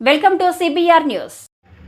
Welcome to CBR news.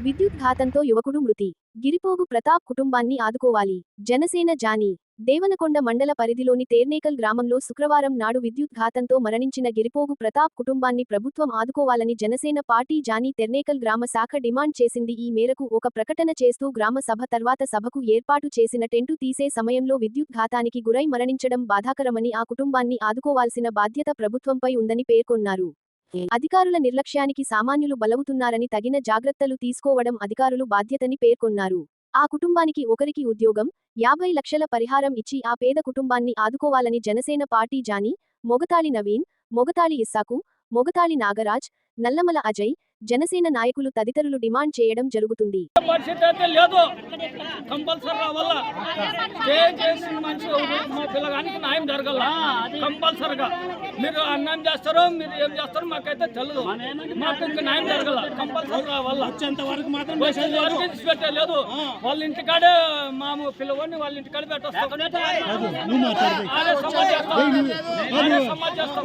విద్యుత్ ఘాతంతో యువకుడు మృతి. గిరిపోగు ప్రతాప్ కుటుంబాన్ని ఆదుకోవాలి. జనసేన జానీ. దేవనకొండ మండల పరిధిలోని తేర్నేకల్ గ్రామంలో శుక్రవారం నాడు విద్యుత్ ఘాతంతో మరణించిన గిరిపోగు ప్రతాప్ కుటుంబాన్ని ప్రభుత్వం ఆదుకోవాలని జనసేన పార్టీ జానీ తెర్నేకల్ గ్రామ శాఖ డిమాండ్ చేసింది. ఈ మేరకు ఒక ప్రకటన చేస్తూ గ్రామ సభ తర్వాత సభకు ఏర్పాటు చేసిన టెంటు తీసే సమయంలో విద్యుత్ ఘాతానికి గురై మరణించడం బాధాకరమని ఆ కుటుంబాన్ని ఆదుకోవాల్సిన బాధ్యత ప్రభుత్వంపై ఉందని పేర్కొన్నారు. అధికారుల నిర్లక్ష్యానికి సామాన్యులు బలవుతున్నారని తగిన జాగ్రత్తలు తీసుకోవడం అధికారులు బాధ్యతని పేర్కొన్నారు. ఆ కుటుంబానికి ఒకరికి ఉద్యోగం యాభై లక్షల పరిహారం ఇచ్చి ఆ పేద కుటుంబాన్ని ఆదుకోవాలని Janasena party Johnny Mogathali Naveen Mogathali Isaac Mogathali Nagaraj Nallamala Ajay Janasena నాయకులు తదితరులు డిమాండ్ చేయడం జరుగుతుంది. మీరు అన్యాయం చేస్తారో మీరు ఏం చేస్తారో మాకైతే తెలియదు మాకు ఇంకా న్యాయం జరగల. కంపల్సరీ వల్ల వచ్చేంత వరకు మాత్రం పెట్టలేదు వాళ్ళ ఇంటికాడే మాము పిల్లవాడిని వాళ్ళ ఇంటికాడే పెట్టొస్తాం. సమాజ్ చేస్తాం.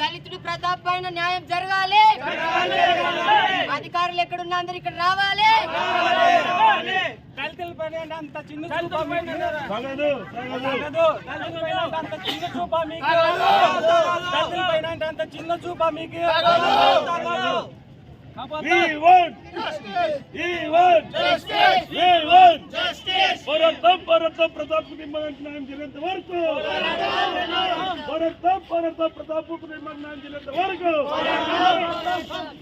దళితుడు ప్రతాప్ పైన న్యాయం జరగాలి. అధికారులు ఎక్కడున్నా అందరు ఇక్కడ రావాలి. దళితుల పైన అంత చిన్న చూపా మీకు. దళితుల పైన అంత చిన్న చూపా మీకు. చిన్న చూపా మీకు తగదు. కాకపోతే పోరాటం పోరాటం ప్రతాప్ నిర్మాణానికి న్యాయం జరిగేంత వరకు పోరాటం పోరాటం ప్రతాప్ నిర్మాణానికి జరిగేంత వరకు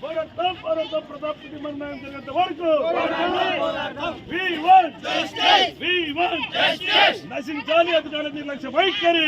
పోరాటం పోరాటం ప్రతాప్ నిర్మాణానికి జరిగేంత వరకు. నశించాలి అధికారుల నిర్లక్ష్య వైఖరి